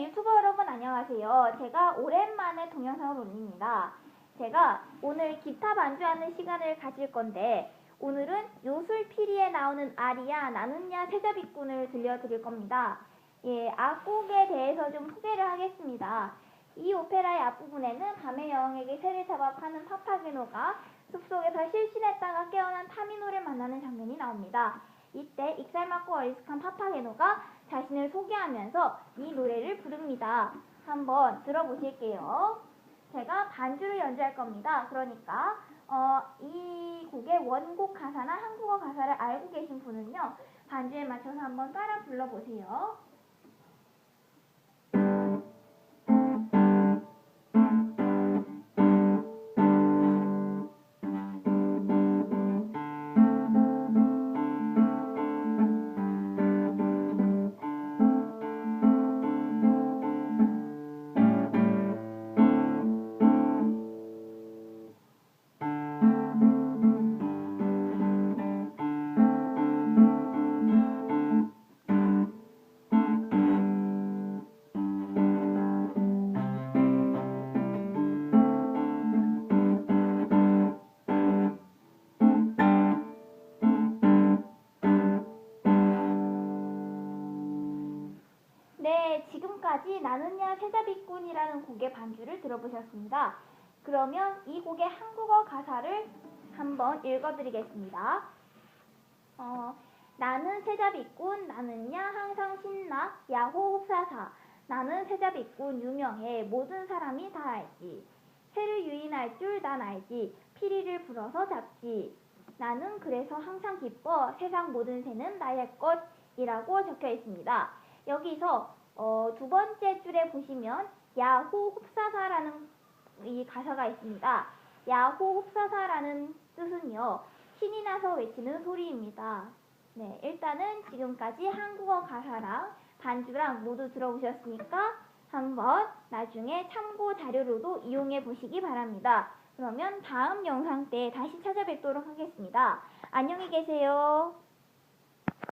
네, 유튜버 여러분 안녕하세요. 제가 오랜만에 동영상을 올립니다. 제가 오늘 기타 반주하는 시간을 가질 건데 오늘은 요술피리에 나오는 아리아 나는야 세자비꾼을 들려드릴 겁니다. 예, 악곡에 대해서 좀 소개를 하겠습니다. 이 오페라의 앞부분에는 밤의 여왕에게 새를 잡아 파는 파파게노가 숲속에서 실신했다가 깨어난 타미노를 만나는 장면이 나옵니다. 이때 익살맞고 어리숙한 파파게노가 자신을 소개하면서 이 노래를 부릅니다. 한번 들어보실게요. 제가 반주를 연주할 겁니다. 그러니까 어, 이 곡의 원곡 가사나 한국어 가사를 알고 계신 분은요. 반주에 맞춰서 한번 따라 불러보세요. 네, 지금까지 나는야 세자비꾼이라는 곡의 반주를 들어보셨습니다. 그러면 이 곡의 한국어 가사를 한번 읽어드리겠습니다. 어, 나는 세자비꾼, 나는야 항상 신나, 야호 흡사사. 나는 세자비꾼 유명해, 모든 사람이 다 알지. 새를 유인할 줄 난 알지, 피리를 불어서 잡지. 나는 그래서 항상 기뻐, 세상 모든 새는 나의 것이라고 적혀 있습니다. 여기서 어, 두 번째 줄에 보시면 야호 흡사사라는 이 가사가 있습니다. 야호 흡사사라는 뜻은요. 신이 나서 외치는 소리입니다. 네, 일단은 지금까지 한국어 가사랑 반주랑 모두 들어보셨으니까 한번 나중에 참고 자료로도 이용해 보시기 바랍니다. 그러면 다음 영상 때 다시 찾아뵙도록 하겠습니다. 안녕히 계세요.